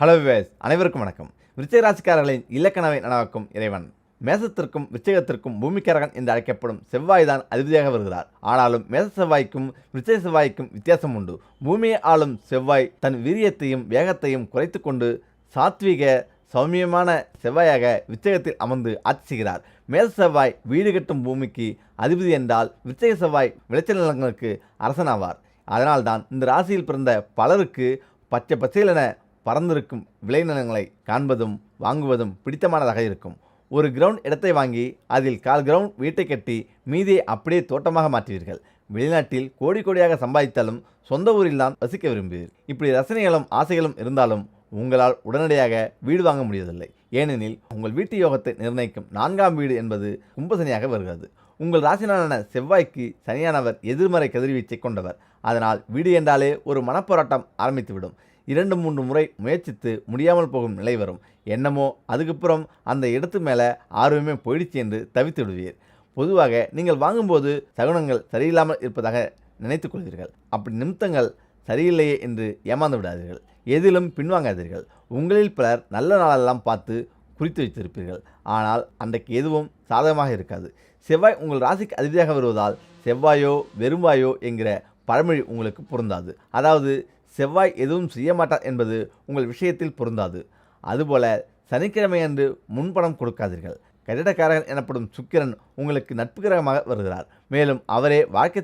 Hello wives அனைவருக்கும் வணக்கம். விருச்சிக ராசிக்காரர்களின் இலக்கணவை நனவாக்கும் இறைவன். மேசத்திற்கும் விருச்சகத்திற்கும் பூமிக்காரகன் என்று அழைக்கப்படும் செவ்வாய் தான் அதிபதியாக வருகிறார். ஆனாலும் மேச செவ்வாய்க்கும் விருச்சக செவ்வாய்க்கும் வித்தியாசம் உண்டு. பூமியை ஆளும் செவ்வாய் தன் வீரியத்தையும் வேகத்தையும் குறைத்து கொண்டு சாத்வீக சௌமியமான செவ்வாயாக விச்சகத்தில் அமர்ந்து ஆட்சி செய்கிறார் மேல் செவ்வாய் வீடு கட்டும் பூமிக்கு அதிபதி என்றால் விச்சக செவ்வாய் விளைச்சல் நிலங்களுக்கு அரசனாவார். அதனால்தான் இந்த ராசியில் பிறந்த பலருக்கு பச்சை பச்சையிலென பறந்திருக்கும் விளைநிலங்களை காண்பதும் வாங்குவதும் பிடித்தமானதாக இருக்கும். ஒரு கிரவுண்ட் இடத்தை வாங்கி அதில் கால் கிரவுண்ட் வீட்டை கட்டி மீதியை அப்படியே தோட்டமாக மாற்றுவீர்கள். வெளிநாட்டில் கோடி கோடியாக சம்பாதித்தாலும் சொந்த ஊரில் தான் வசிக்க விரும்புவீர். இப்படி ரசனைகளும் ஆசைகளும் இருந்தாலும் உங்களால் உடனடியாக வீடு வாங்க முடியவில்லை ஏனெனில் உங்கள் வீட்டு யோகத்தை நிர்ணயிக்கும் நான்காம் வீடு என்பது கும்பசனியாக வருகிறது. உங்கள் ராசினான செவ்வாய்க்கு சனியானவர் எதிர்மறை கதிர்வீச்சை கொண்டவர். அதனால் வீடு என்றாலே ஒரு மனப்போராட்டம் ஆரம்பித்துவிடும். இரண்டு மூன்று முறை முயற்சித்து முடியாமல் போகும் நிலை வரும். என்னமோ அதுக்கப்புறம் அந்த இடத்து மேலே ஆர்வமே போயிடுச்சு என்று தவித்து விடுவீர் பொதுவாக நீங்கள் வாங்கும்போது சகுனங்கள் சரியில்லாமல் இருப்பதாக நினைத்துக் கொள்வீர்கள். அப்படி நிமித்தங்கள் சரியில்லையே என்று ஏமாந்து விடாதீர்கள். எதிலும் பின்வாங்காதீர்கள். உங்களில் பலர் நல்ல நாளெல்லாம் பார்த்து குறித்து வைத்திருப்பீர்கள். ஆனால் அன்றைக்கு எதுவும் சாதகமாக இருக்காது. செவ்வாய் உங்கள் ராசிக்கு அதிபதியாக வருவதால் செவ்வாயோ வெறும்வாயோ என்கிற பழமொழி உங்களுக்கு பொருந்தாது. அதாவது செவ்வாய் எதுவும் செய்ய மாட்டார் என்பது உங்கள் விஷயத்தில் பொருந்தாது. அதுபோல சனிக்கிழமையன்று முன்பணம் கொடுக்காதீர்கள். கட்டிடக்காரன் எனப்படும் சுக்கிரன் உங்களுக்கு நட்பு கிரகமாக வருகிறார். மேலும் அவரே வாழ்க்கை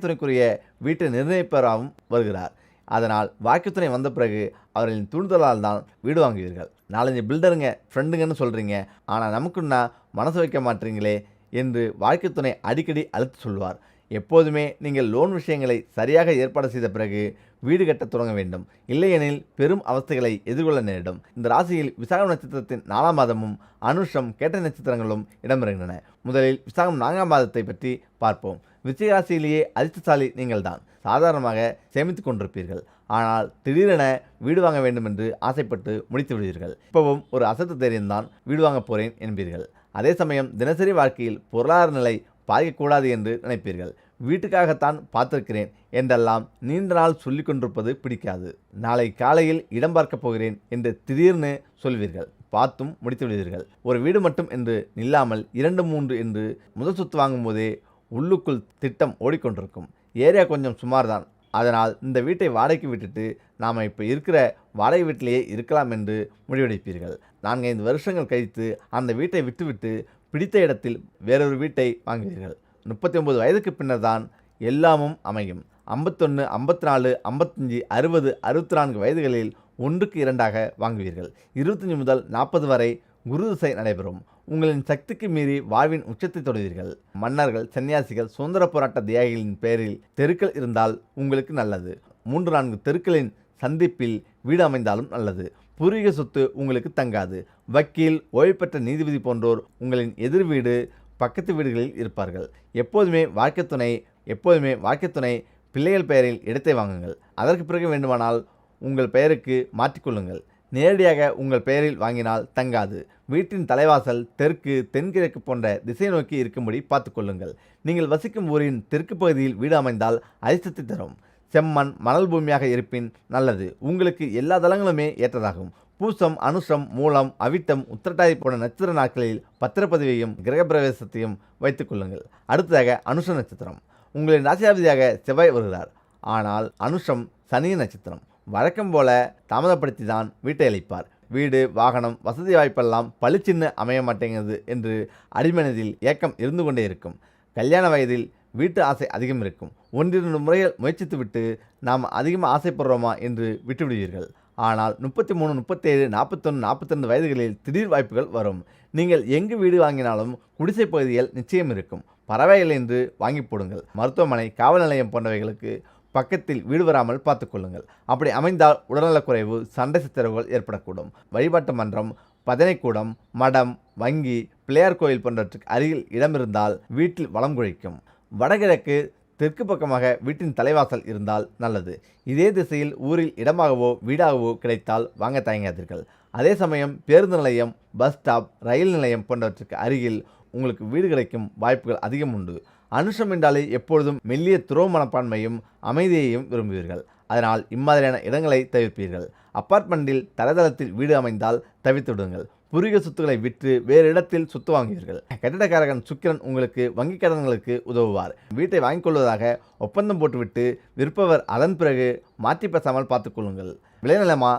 வீட்டை நிர்ணயிப்பவராகவும் வருகிறார். அதனால் வாழ்க்கை வந்த பிறகு அவர்களின் தூண்டுதலால் தான் வீடு வாங்குவீர்கள். நாலஞ்சு பில்டருங்க ஃப்ரெண்டுங்கன்னு சொல்கிறீங்க ஆனால் நமக்குன்னா மனசு வைக்க மாட்டீங்களே என்று வாழ்க்கை துணை அடிக்கடி அழுத்து சொல்வார் எப்போதுமே நீங்கள் லோன் விஷயங்களை சரியாக ஏற்பாடு செய்த பிறகு வீடு கட்டத் தொடங்க வேண்டும். இல்லையெனில் பெரும் அவஸ்தைகளை எதிர்கொள்ள நேரிடும். இந்த ராசியில் விசாகம் நட்சத்திரத்தின் நாலாம் மாதமும் அனுஷம் கேட்ட நட்சத்திரங்களும் இடம்பெறுகின்றன. முதலில் விசாகம் நான்காம் மாதத்தை பற்றி பார்ப்போம். விருச்சிக ராசியிலேயே அதிர்ஷ்டசாலி நீங்கள்தான். சாதாரணமாக சேமித்து கொண்டிருப்பீர்கள். ஆனால் திடீரென வீடு வாங்க வேண்டும் என்று ஆசைப்பட்டு முடித்து விடுவீர்கள். இப்பவும் ஒரு அசத்து தைரியம்தான் வீடு வாங்க போகிறேன் என்பீர்கள். அதே சமயம் தினசரி வாழ்க்கையில் பொருளாதார நிலை பாதிக்கக்கூடாது என்று நினைப்பீர்கள். வீட்டுக்காகத்தான் பார்த்திருக்கிறேன் என்றெல்லாம் நீண்ட நாள் சொல்லி கொண்டிருப்பது பிடிக்காது. நாளை காலையில் இடம் பார்க்கப் போகிறேன் என்று திடீர்னு சொல்வீர்கள். பார்த்தும் முடித்து விடுவீர்கள். ஒரு வீடு மட்டும் என்று நில்லாமல் இரண்டு மூன்று என்று முதல் சொத்து வாங்கும்போதே உள்ளுக்குள் திட்டம் ஓடிக்கொண்டிருக்கும். ஏரியா கொஞ்சம் சுமார் தான் அதனால் இந்த வீட்டை வாடகைக்கு விட்டுட்டு நாம் இப்போ இருக்கிற வாடகை வீட்டிலேயே இருக்கலாம் என்று முடிவெடுப்பீர்கள். நான்கைந்து வருஷங்கள் கழித்து அந்த வீட்டை விட்டுவிட்டு பிடித்த இடத்தில் வேறொரு வீட்டை வாங்குவீர்கள். முப்பத்தி ஒம்பது வயதுக்கு பின்னர் தான் எல்லாமும் அமையும். ஐம்பத்தொன்று ஐம்பத்தி நாலு ஐம்பத்தஞ்சு அறுபது அறுபத்தி நான்கு வயதுகளில் ஒன்றுக்கு இரண்டாக வாங்குவீர்கள். இருபத்தஞ்சி முதல் நாற்பது வரை குரு திசை நடைபெறும். உங்களின் சக்திக்கு மீறி வாழ்வின் உச்சத்தை தொடுவீர்கள். மன்னர்கள் சன்னியாசிகள் சுதந்திர போராட்ட தியாகிகளின் பெயரில் தெருக்கள் இருந்தால் உங்களுக்கு நல்லது. மூன்று நான்கு தெருக்களின் சந்திப்பில் வீடு அமைந்தாலும் நல்லது. பூர்வீக சொத்து உங்களுக்கு தங்காது. வக்கீல் ஓய்வு பெற்ற நீதிபதி போன்றோர் உங்களின் எதிர் வீடு பக்கத்து வீடுகளில் இருப்பார்கள். எப்போதுமே வாழ்க்கை துணை எப்போதுமே வாழ்க்கை துணை பிள்ளைகள் பெயரில் இடத்தை வாங்குங்கள். அதற்கு பிறகு வேண்டுமானால் உங்கள் பெயருக்கு மாற்றிக்கொள்ளுங்கள் நேரடியாக உங்கள் பெயரில் வாங்கினால் தங்காது. வீட்டின் தலைவாசல் தெற்கு தென்கிழக்கு போன்ற திசை நோக்கி இருக்கும்படி பார்த்துக்கொள்ளுங்கள் நீங்கள் வசிக்கும் ஊரின் தெற்கு பகுதியில் வீடு அமைந்தால் அதிர்ஷ்டத்தை தரும். செம்மண் மணல் பூமியாக இருப்பின் நல்லது. உங்களுக்கு எல்லா தளங்களுமே ஏற்றதாகும். பூசம் அனுஷம் மூலம் அவிட்டம் உத்திரட்டாதி போன்ற நட்சத்திர நாட்களில் பத்திரப்பதிவையும் கிரகப்பிரவேசத்தையும் வைத்துக் கொள்ளுங்கள். அடுத்ததாக அனுஷ நட்சத்திரம். உங்களின் ராசியாபதியாக செவ்வாய் வருகிறார். ஆனால் அனுஷம் சனி நட்சத்திரம். வழக்கம் போல தாமதப்படுத்தி தான் வீட்டை அளிப்பார். வீடு வாகனம் வசதி வாய்ப்பெல்லாம் பளிச்சின்னு அமைய மாட்டேங்குது என்று அடிமனதில் ஏக்கம் இருந்து கொண்டே இருக்கும். கல்யாண வயதில் வீட்டு ஆசை அதிகம் இருக்கும். ஒன்றிரண்டு முறைகள் முயற்சித்துவிட்டு நாம் அதிகமாக ஆசைப்படுறோமா என்று விட்டுவிடுவீர்கள். ஆனால் முப்பத்தி மூணு முப்பத்தேழு நாற்பத்தொன்று நாற்பத்திரெண்டு வயதுகளில் திடீர் வாய்ப்புகள் வரும். நீங்கள் எங்கு வீடு வாங்கினாலும் குடிசை பகுதிகள் நிச்சயம் இருக்கும். பறவைகள் என்று வாங்கி போடுங்கள். மருத்துவமனை காவல் நிலையம் போன்றவைகளுக்கு பக்கத்தில் வீடு வராமல் பார்த்துக்கொள்ளுங்கள் அப்படி அமைந்தால் உடல்நலக்குறைவு சண்டை சித்திரவுகள் ஏற்படக்கூடும். வழிபாட்டு மன்றம் பதனைக்கூடம் மடம் வங்கி பிள்ளையார் கோயில் போன்றவற்றுக்கு அருகில் இடமிருந்தால் வீட்டில் வளம் குழிக்கும். வடகிழக்கு தெற்கு பக்கமாக வீட்டின் தலைவாசல் இருந்தால் நல்லது. இதே திசையில் ஊரில் இடமாகவோ வீடாகவோ கிடைத்தால் வாங்க தயங்காதீர்கள். அதே சமயம் பேருந்து நிலையம் பஸ் ஸ்டாப் ரயில் நிலையம் போன்றவற்றுக்கு அருகில் உங்களுக்கு வீடு கிடைக்கும் வாய்ப்புகள் அதிகம் உண்டு. அனுஷம் என்றாலே எப்பொழுதும் மெல்லிய துறவு மனப்பான்மையும் அமைதியையும் விரும்புவீர்கள். அதனால் இம்மாதிரியான இடங்களை தவிர்ப்பீர்கள். அப்பார்ட்மெண்ட்டில் தரதளத்தில் வீடு அமைந்தால் தவித்துவிடுங்கள் பூர்வீக சொத்துக்களை விற்று வேறு இடத்தில் சொத்து வாங்குவீர்கள். கட்டிடக்காரகன் சுக்கிரன் உங்களுக்கு வங்கிக் கடன்களுக்கு உதவுவார். வீட்டை வாங்கிக் கொள்வதாக ஒப்பந்தம் போட்டுவிட்டு விற்பவர் அதன் பிறகு மாற்றி பேசாமல் பார்த்துக்கொள்ளுங்கள் விளைநிலமா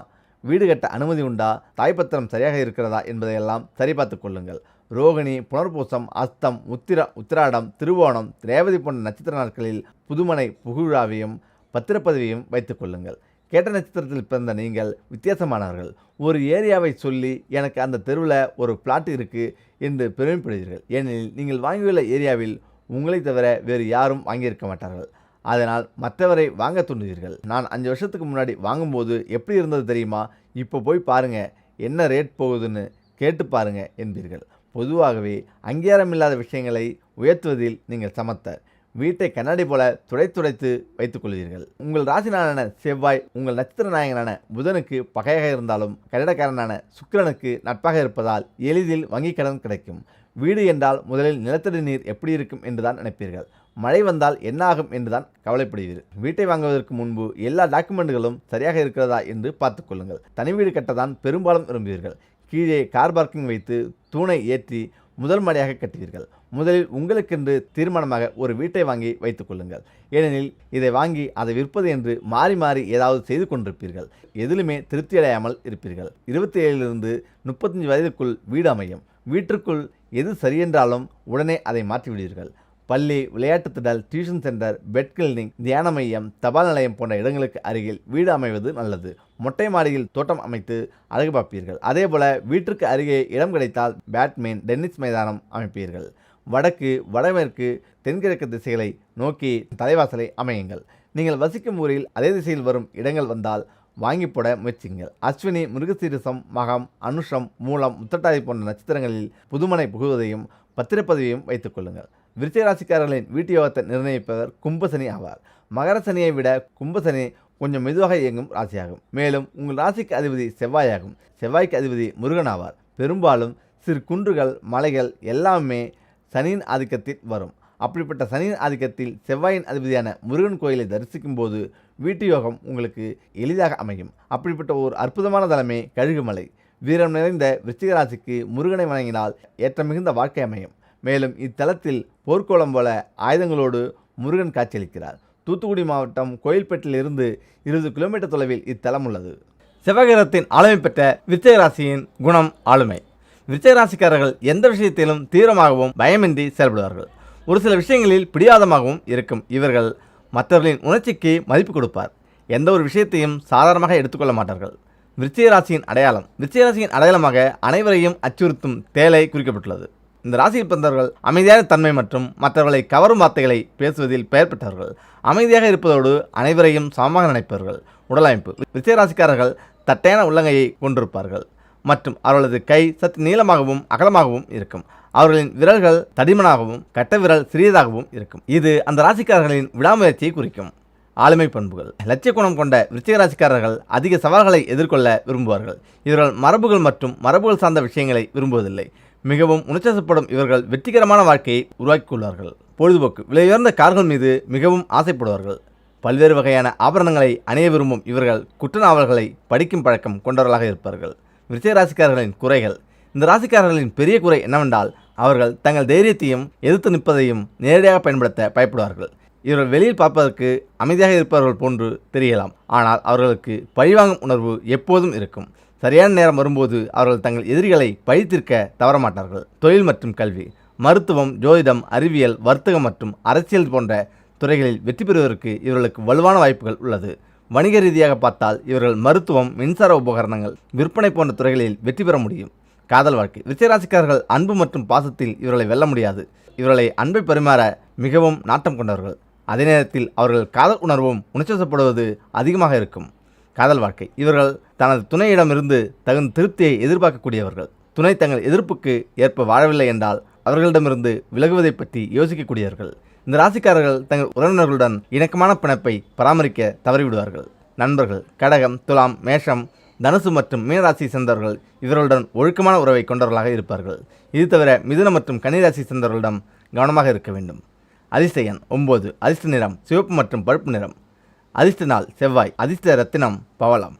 வீடு கட்ட அனுமதி உண்டா? தாய்ப்பத்திரம் சரியாக இருக்கிறதா என்பதையெல்லாம் சரிபார்த்துக் கொள்ளுங்கள். ரோகிணி புனர்பூசம் அஸ்தம் உத்திர உத்திராடம் திருவோணம் ரேவதி போன்ற நட்சத்திர நாட்களில் புதுமனை புகுழாவையும் பத்திரப்பதவியும் வைத்துக் கொள்ளுங்கள். கேட்ட நட்சத்திரத்தில் பிறந்த நீங்கள் வித்தியாசமானவர்கள். ஒரு ஏரியாவை சொல்லி எனக்கு அந்த தெருவில் ஒரு பிளாட் இருக்குது என்று பெருமைப்படுவீர்கள். ஏனெனில் நீங்கள் வாங்கியுள்ள ஏரியாவில் உங்களை தவிர வேறு யாரும் வாங்கியிருக்க மாட்டார்கள். அதனால் மற்றவரை வாங்க தூண்டுவீர்கள். நான் அஞ்சு வருஷத்துக்கு முன்னாடி வாங்கும்போது எப்படி இருந்தது தெரியுமா? இப்போ போய் பாருங்க என்ன ரேட் போகுதுன்னு கேட்டு பாருங்கள் என்பீர்கள். பொதுவாகவே அங்கீகாரம் இல்லாத விஷயங்களை உயர்த்துவதில் நீங்கள் சமத்தர். வீட்டை கண்ணாடி போல துடை துடைத்து வைத்துக் கொள்வீர்கள் உங்கள் ராசினான செவ்வாய் உங்கள் நட்சத்திர நாயகனான புதனுக்கு பகையாக இருந்தாலும் கன்னடக்காரனான சுக்கிரனுக்கு நட்பாக இருப்பதால் எளிதில் வங்கிக் கடன் கிடைக்கும். வீடு என்றால் முதலில் நிலத்தடி நீர் எப்படி இருக்கும் என்றுதான் நினைப்பீர்கள். மழை வந்தால் என்ன ஆகும் என்றுதான் கவலைப்படுவீர்கள் வீட்டை வாங்குவதற்கு முன்பு எல்லா டாக்குமெண்ட்டுகளும் சரியாக இருக்கிறதா என்று பார்த்துக்கொள்ளுங்கள் தனி வீடு கட்டதான் பெரும்பாலும் விரும்புவீர்கள். கீழே கார் பார்க்கிங் வைத்து தூணை ஏற்றி முதல் மாடியாக கட்டுவீர்கள். முதலில் உங்களுக்கென்று தீர்மானமாக ஒரு வீட்டை வாங்கி வைத்துக் கொள்ளுங்கள். ஏனெனில் இதை வாங்கி அதை விற்பது என்று மாறி மாறி ஏதாவது செய்து கொண்டிருப்பீர்கள். எதிலுமே திருப்தி அடையாமல் இருப்பீர்கள். இருபத்தி ஏழிலிருந்து முப்பத்தஞ்சு வயதுக்குள் வீடு அமையும். வீட்டிற்குள் எது சரியென்றாலும் உடனே அதை மாற்றிவிடுவீர்கள். பள்ளி விளையாட்டு திடல் டியூஷன் சென்டர் பெட் கிளினிக் தியான மையம் தபால் நிலையம் போன்ற இடங்களுக்கு அருகில் வீடு அமைவது நல்லது. மொட்டை மாடியில் தோட்டம் அமைத்து அழகு பார்ப்பீர்கள். அதேபோல வீட்டிற்கு அருகே இடம் கிடைத்தால் பேட்மின் டென்னிஸ் மைதானம் அமைப்பீர்கள். வடக்கு வடமேற்கு தென்கிழக்கு திசைகளை நோக்கி தலைவாசலை அமையுங்கள். நீங்கள் வசிக்கும் ஊரில் அதே திசையில் வரும் இடங்கள் வந்தால் வாங்கி போட முயற்சிங்கள் அஸ்வினி மிருகசீரிசம் மகம் அனுஷம் மூலம் முத்தட்டாதி போன்ற நட்சத்திரங்களில் புதுமனை புகுவதையும் பத்திரப்பதவியும் வைத்துக் விருச்சிகராசிக்காரர்களின் வீட்டு யோகத்தை நிர்ணயிப்பவர் கும்பசனி ஆவார். மகர சனியை விட கும்பசனி கொஞ்சம் மெதுவாக இயங்கும் ராசியாகும். மேலும் உங்கள் ராசிக்கு அதிபதி செவ்வாயாகும். செவ்வாய்க்கு அதிபதி முருகன் ஆவார். பெரும்பாலும் சிறு குன்றுகள் மலைகள் எல்லாமே சனியின் ஆதிக்கத்தில் வரும். அப்படிப்பட்ட சனியின் ஆதிக்கத்தில் செவ்வாயின் அதிபதியான முருகன் கோயிலை தரிசிக்கும் போது வீட்டு யோகம் உங்களுக்கு எளிதாக அமையும். அப்படிப்பட்ட ஒரு அற்புதமான தலமே கழுகுமலை. வீரம் நிறைந்த விருச்சிக ராசிக்கு முருகனை வணங்கினால் ஏற்ற மிகுந்த வாழ்க்கை அமையும். மேலும் இத்தலத்தில் போர்க்கோளம் போல ஆயுதங்களோடு முருகன் காட்சியளிக்கிறார். தூத்துக்குடி மாவட்டம் கோயில்பேட்டிலிருந்து இருபது கிலோமீட்டர் தொலைவில் இத்தலம் உள்ளது. சிவகிரத்தின் ஆளுமை பெற்ற விருச்சிக குணம் ஆளுமை. விருச்சகராசிக்காரர்கள் எந்த விஷயத்திலும் தீவிரமாகவும் பயமின்றி செயல்படுவார்கள். ஒரு சில விஷயங்களில் பிடிவாதமாகவும் இருக்கும் இவர்கள் மற்றவர்களின் உணர்ச்சிக்கு மதிப்பு கொடுப்பார். எந்த ஒரு விஷயத்தையும் சாதாரணமாக எடுத்துக்கொள்ள மாட்டார்கள். விருச்சிகராசியின் அடையாளம். விருச்சிகராசியின் அடையாளமாக அனைவரையும் அச்சுறுத்தும் தேலை குறிக்கப்பட்டுள்ளது. இந்த ராசியில் பிறந்தவர்கள் அமைதியான தன்மை மற்றும் மற்றவர்களை கவரும் வார்த்தைகளை பேசுவதில் பெயர் பெற்றவர்கள். அமைதியாக இருப்பதோடு அனைவரையும் சமமாக நினைப்பவர்கள். உடலமைப்பு விருச்சிக ராசிக்காரர்கள் தட்டையான உள்ளங்கையை கொண்டிருப்பார்கள். மற்றும் அவர்களது கை சற்று நீளமாகவும் அகலமாகவும் இருக்கும். அவர்களின் விரல்கள் தடிமனாகவும் கட்ட விரல் சிறியதாகவும் இருக்கும். இது அந்த ராசிக்காரர்களின் விடாமுயற்சியை குறிக்கும். ஆளுமை பண்புகள். லட்சிய குணம் கொண்ட விருச்சிகராசிக்காரர்கள் அதிக சவால்களை எதிர்கொள்ள விரும்புவார்கள். இவர்கள் மரபுகள் மற்றும் மரபுகள் சார்ந்த விஷயங்களை விரும்புவதில்லை. மிகவும் உணர்ச்சப்படும் இவர்கள் வெற்றிகரமான வாழ்க்கையை உருவாக்கியுள்ளார்கள். கொள்வார்கள் பொழுதுபோக்கு விலையுயர்ந்த கார்கள் மீது மிகவும் ஆசைப்படுவார்கள். பல்வேறு வகையான ஆபரணங்களை அணிய விரும்பும் இவர்கள் குற்ற நாவல்களை படிக்கும் பழக்கம் கொண்டவர்களாக இருப்பார்கள். விருச்சிக ராசிக்காரர்களின் குறைகள். இந்த ராசிக்காரர்களின் பெரிய குறை என்னவென்றால் அவர்கள் தங்கள் தைரியத்தையும் எதிர்த்து நிற்பதையும் நேரடியாக பயன்படுத்த பயப்படுவார்கள். இவர்கள் வெளியில் பார்ப்பதற்கு அமைதியாக இருப்பவர்கள் போன்று தெரியலாம். ஆனால் அவர்களுக்கு பழிவாங்கும் உணர்வு எப்போதும் இருக்கும். சரியான நேரம் வரும்போது அவர்கள் தங்கள் எதிரிகளை பழித்திருக்க தவறமாட்டார்கள். தொழில் மற்றும் கல்வி மருத்துவம் ஜோதிடம் அறிவியல் வர்த்தகம் மற்றும் அரசியல் போன்ற துறைகளில் வெற்றி பெறுவதற்கு இவர்களுக்கு வலுவான வாய்ப்புகள் உள்ளது. வணிக ரீதியாக பார்த்தால் இவர்கள் மருத்துவம் மின்சார உபகரணங்கள் விற்பனை போன்ற துறைகளில் வெற்றி பெற முடியும். காதல் வாழ்க்கை விச்சயராசிக்காரர்கள் அன்பு மற்றும் பாசத்தில் இவர்களை வெல்ல முடியாது. இவர்களை அன்பை பரிமாற மிகவும் நாட்டம் கொண்டவர்கள். அதே நேரத்தில் அவர்கள் காதல் உணர்வும் உணர்ச்சப்படுவது அதிகமாக இருக்கும். காதல் வாழ்க்கை இவர்கள் தனது துணையிடமிருந்து தகுந்த திருப்தியை எதிர்பார்க்கக்கூடியவர்கள். துணை தங்கள் எதிர்ப்புக்கு ஏற்ப வாழவில்லை என்றால் அவர்களிடமிருந்து விலகுவதை பற்றி யோசிக்கக்கூடியவர்கள். இந்த ராசிக்காரர்கள் தங்கள் உறவினர்களுடன் இணக்கமான பிணைப்பை பராமரிக்க தவறிவிடுவார்கள். நண்பர்கள் கடகம் துலாம் மேஷம் தனுசு மற்றும் மீனராசி சேர்ந்தவர்கள் இவர்களுடன் ஒழுக்கமான உறவை கொண்டவர்களாக இருப்பார்கள். இது தவிர மிதுன மற்றும் கன்னிராசி சேர்ந்தவர்களிடம் கவனமாக இருக்க வேண்டும். அதிர்ஷ்ட ஒம்பது அதிர்ஷ்ட நிறம் சிவப்பு மற்றும் பழுப்பு நிறம். அதிர்ஷ்ட நாள் செவ்வாய் அதிர்ஷ்ட ரத்தினம் பவளம்.